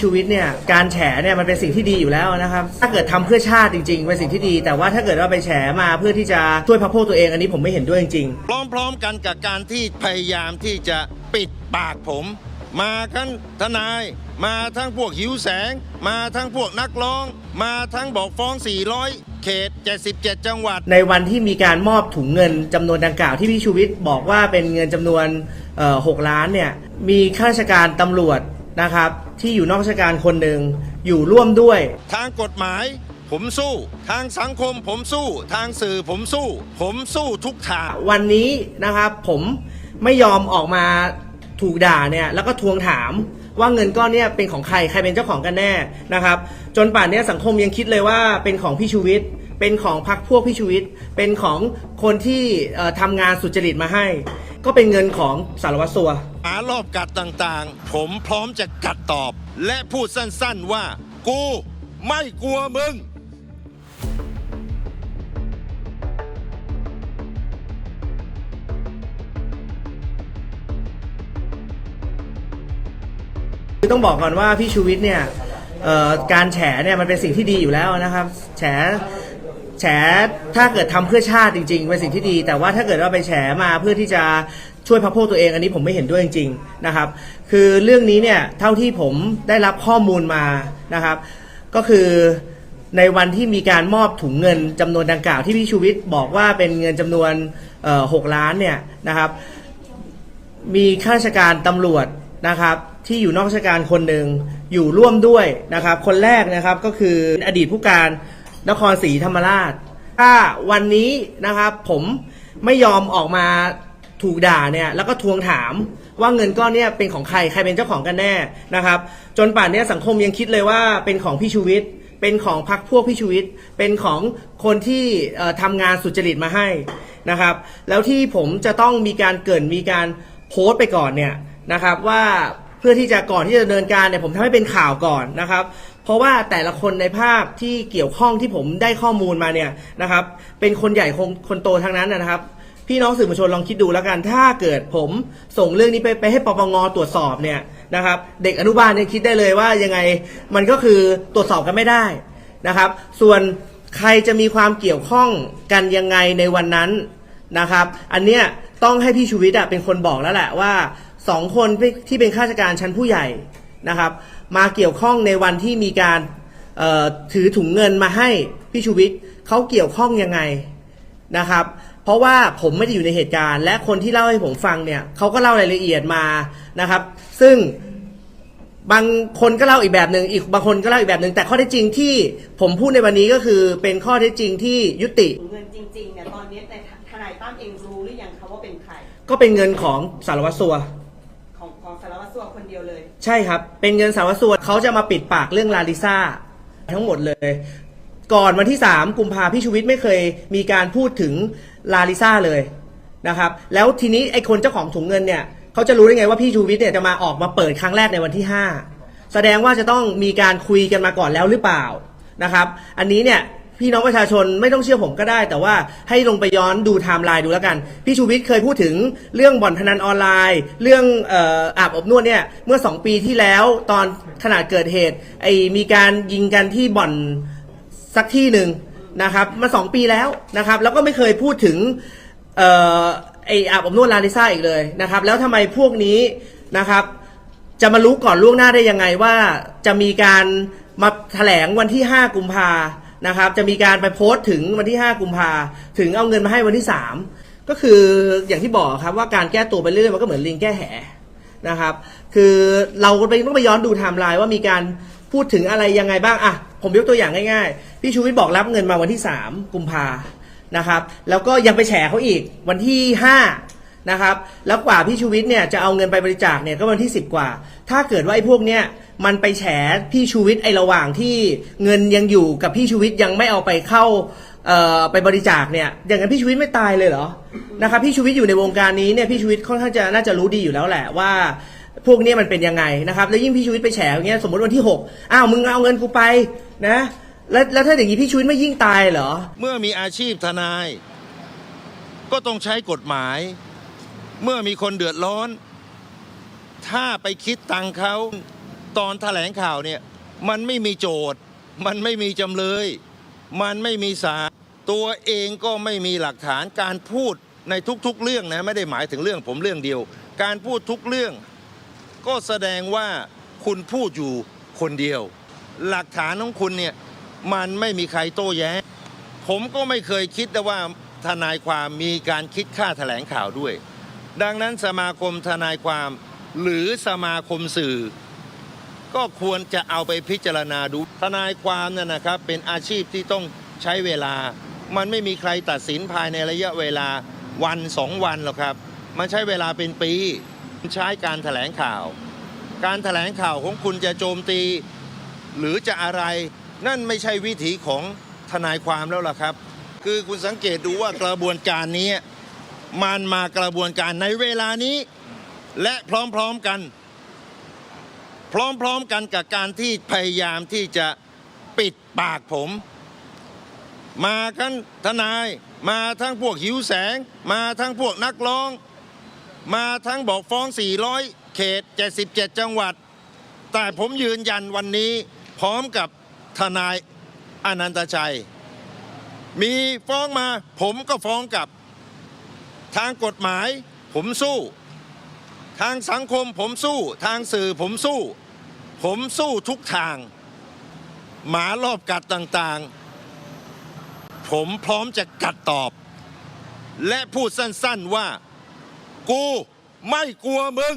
ชูวิทย์เนี่ยการแฉเนี่ยมันเป็นสิ่งที่ดีอยู่แล้วนะครับ ถ้าเกิดทำเพื่อชาติจริงๆเป็นสิ่งที่ดี แต่ว่าถ้าเกิดว่าไปแฉมาเพื่อที่จะช่วยพักพวกตัวเองอันนี้ผมไม่เห็นด้วยจริงพร้อมๆกันกับการที่พยายามที่จะปิดปากผม มาทั้งทนาย มาทั้งพวกหิวแสง มาทั้งพวกนักร้อง มาทั้งบอกฟ้อง 400เขต 77 จังหวัด ในวันที่มีการมอบถุงเงินจำนวนดังกล่าวที่พี่ชูวิทย์บอกว่าเป็นเงินจำนวนเอ่อ6ล้านเนี่ย มีข้าราชการตำรวจ นะครับ ที่อยู่นอกราชการคนหนึ่งอยู่ร่วมด้วย ทางกฎหมายผมสู้ ทางสังคมผมสู้ ทางสื่อผมสู้ ผมสู้ทุกทาง วันนี้นะครับผมไม่ยอมออกมาถูกด่าเนี่ยแล้วก็ทวงถามว่าเงินก้อนเนี้เป็นของใครใครเป็นเจ้าของกันแน่นะครับ จนป่านเนี้ยสังคมยังคิดเลยว่าเป็นของพี่ชูวิทย์เป็นของพรรคพวกพี่ชูวิทย์เป็นของคนที่เอ่อทำงานสุจริตมาให้ ก็เป็นเงินของสารวัตรสัว หารอบกัดต่างๆ ผมพร้อมจะกัดตอบ และพูดสั้นๆว่า กูไม่กลัวมึง คือต้องบอกก่อนว่าพี่ชูวิทย์เนี่ยเอ่อการแฉเนี่ยมันเป็นสิ่งที่ดีอยู่แล้วนะครับ แฉ แฉถ้าเกิดทำเพื่อชาติจริงๆเป็นสิ่งที่ดี แต่ว่าถ้าเกิดว่าไปแฉมาเพื่อที่จะช่วยพรรคพวกตัวเอง อันนี้ผมไม่เห็นด้วยจริงๆนะครับ คือเรื่องนี้เนี่ยเท่าที่ผมได้รับข้อมูลมานะครับ ก็คือในวันที่มีการมอบถุงเงินจำนวนดังกล่าวที่พี่ชูวิทย์บอกว่าเป็นเงินจำนวนหกล้านเนี่ยนะครับมีข้าราชการตำรวจนะครับที่อยู่นอกราชการคนหนึ่งอยู่ร่วมด้วยนะครับ คนแรกนะครับก็คืออดีตผู้การ นครศรีธรรมราช ถ้าวันนี้นะครับผมไม่ยอมออกมาถูกด่าเนี่ยแล้วก็ทวงถามว่าเงินก้อนเนี้เป็นของใครใครเป็นเจ้าของกันแน่นะครับ จนป่านเนี้ยสังคมยังคิดเลยว่าเป็นของพี่ชูวิทย์เป็นของพรรคพวกพี่ชูวิทย์เป็นของคนที่เอ่อทำงานสุจริตมาให้นะครับ แล้วที่ผมจะต้องมีการเกินมีการโพสต์ไปก่อนเนี่ยนะครับว่าเพื่อที่จะก่อนที่จะดำเนินการเนี่ยผมทำให้เป็นข่าวก่อนนะครับ ราะว่าแต่ละคนในภาพที่เกี่ยวข้องที่ผมได้ข้อมูลมาเนี่ยนะครับ เป็นคนใหญ่คนคนโตทั้งนั้นนะครับพี่น้องสื่อมวลชนลองคิดดูแล้วกัน ถ้าเกิดผมส่งเรื่องนี้ไปไปให้ปปงตรวจสอบเนี่ยนะครับ เด็กอนุบาลเนี่ยคิดได้เลยว่ายังไงมันก็คือตรวจสอบกันไม่ได้นะครับ ส่วนใครจะมีความเกี่ยวข้องกันยังไงในวันนั้นนะครับ อันเนี้ยต้องให้พี่ชูวิทย์เป็นคนบอกแล้วแหละว่าสองคนที่เป็นข้าราชการชั้นผู้ใหญ่ นะครับ มาเกี่ยวข้องในวันที่มีการเอ่อถือถุงเงินมาให้พี่ชูวิทย์เขาเกี่ยวข้องยังไงนะครับ เพราะว่าผมไม่ได้อยู่ในเหตุการณ์ และคนที่เล่าให้ผมฟังเนี่ยเขาก็เล่ารายละเอียดมานะครับ ซึ่งบางคนก็เล่าอีกแบบหนึ่งอีกบางคนก็เล่าอีกแบบหนึ่งแต่ข้อเท็จจริงที่ผมพูดในวันนี้ก็คือเป็นข้อเท็จจริงที่ยุติเงินจริงๆเนี่ยตอนนี้ในทนายตั้มเองรู้หรือยังคะว่าเป็นใคร ก็เป็นเงินของสารวัตรสัว ใช่ครับ เป็นเงินสารวัตรสัวเขาจะมาปิดปากเรื่องลาลิซ่าทั้งหมดเลย ก่อนวันที่ 3 กุมภาพี่ชูวิทย์ไม่เคยมีการพูดถึงลาลิซ่าเลยนะครับ แล้วทีนี้ไอ้คนเจ้าของถุงเงินเนี่ยเขาจะรู้ได้ไงว่าพี่ชูวิทย์เนี่ยจะมาออกมาเปิดครั้งแรกในวันที่ 5 แสดงว่าจะต้องมีการคุยกันมาก่อนแล้วหรือเปล่านะครับ อันนี้เนี่ย พี่น้องประชาชนไม่ต้องเชื่อผมก็ได้ แต่ว่าให้ลงไปย้อนดูไทม์ไลน์ดูแล้วกัน พี่ชูวิทย์เคยพูดถึงเรื่องบ่อนพนันออนไลน์ เรื่องเอ่ออาบอบนวดเนี่ยเมื่อ 2 ปีที่แล้วตอนขนาดเกิดเหตุไอ้มีการยิงกันที่บ่อนสักที่หนึ่งนะครับมาสองปีแล้วนะครับแล้วก็ไม่เคยพูดถึงเอ่อไออาบอบนวดลาลิซ่าอีกเลยนะครับแล้วทำไมพวกนี้นะครับจะมารู้ก่อนล่วงหน้าได้ยังไงว่าจะมีการมาแถลงวันที่ 5 กุมภา นะครับจะมีการไปโพสต์ถึงวันที่ 5 กุมภาถึงเอาเงินมาให้วันที่ 3 ก็คืออย่างที่บอกครับว่าการแก้ตัวไปเรื่อยๆมันก็เหมือนลิงแก้แหนะครับ คือเราไปต้องไปย้อนดูไทม์ไลน์ว่ามีการพูดถึงอะไรยังไงบ้างอะผมยกตัวอย่างง่ายๆ พี่ชูวิทย์บอกรับเงินมาวันที่ 3 กุมภานะครับ แล้วก็ยังไปแฉเขาอีกวันที่ 5 นะครับ แล้วกว่าพี่ชูวิทย์เนี่ยจะเอาเงินไปบริจาคเนี่ยก็วันที่ 10 กว่า ถ้าเกิดว่าไอ้พวกเนี้ยมันไปแฉพี่ชูวิทย์ไอ้ระหว่างที่เงินยังอยู่กับพี่ชูวิทย์ยังไม่เอาไปเข้าเอ่อไปบริจาคเนี่ยอย่างนั้นพี่ชูวิทย์ไม่ตายเลยเหรอนะครับพี่ชูวิทย์อยู่ในวงการนี้เนี่ยพี่ชูวิทย์ค่อนข้างจะน่าจะรู้ดีอยู่แล้วแหละว่าพวกเนี้ยมันเป็นยังไงนะครับ แล้วยิ่งพี่ชูวิทย์ไปแฉอย่างเงี้ยสมมติวันที่หกอ้าวมึงเอาเงินกูไปนะแล้วแล้วถ้าอย่างนี้พี่ชูวิทย์ไม่ยิ่งตายเหรอ เมื่อมีอาชีพทนาย ก็ต้องใช้กฎหมาย เมื่อมีคนเดือดร้อน ถ้าไปคิดตังเขาตอนแถลงข่าวเนี่ย มันไม่มีโจทย์ มันไม่มีจำเลย มันไม่มีสารตัวเองก็ไม่มีหลักฐานการพูดในทุกๆเรื่องนะไม่ได้หมายถึงเรื่องผมเรื่องเดียว การพูดทุกเรื่อง ก็แสดงว่าคุณพูดอยู่คนเดียว หลักฐานของคุณเนี่ยมันไม่มีใครโต้แย้งผมก็ไม่เคยคิดนะว่าทนายความมีการคิดค่าแถลงข่าวด้วย ดังนั้นสมาคมทนายความหรือสมาคมสื่อ ก็ควรจะเอาไปพิจารณาดูทนายความนั่นนะครับ เป็นอาชีพที่ต้องใช้เวลา มันไม่มีใครตัดสินภายในระยะเวลาวันสองวันหรอกครับ มันใช้เวลาเป็นปีใช้การแถลงข่าว การแถลงข่าวของคุณจะโจมตี หรือจะอะไร นั่นไม่ใช่วิถีของทนายความแล้วล่ะครับ คือคุณสังเกตดูว่ากระบวนการนี้ มันมากระบวนการในเวลานี้ และพร้อมๆกัน พร้อมๆกันกับการที่พยายามที่จะปิดปากผม มาทั้งทนาย มาทั้งพวกหิวแสง มาทั้งพวกนักร้อง มาทั้งบอกฟ้อง 400 เขต 77 จังหวัด แต่ผมยืนยันวันนี้พร้อมกับทนายอนันตชัย มีฟ้องมาผมก็ฟ้องกลับ ทางกฎหมายผมสู้ ทางสังคมผมสู้ ทางสื่อผมสู้ ผมสู้ทุกทาง หมารอบกัดต่างๆ ผมพร้อมจะกัดตอบ และพูดสั้นๆว่า กูไม่กลัวมึง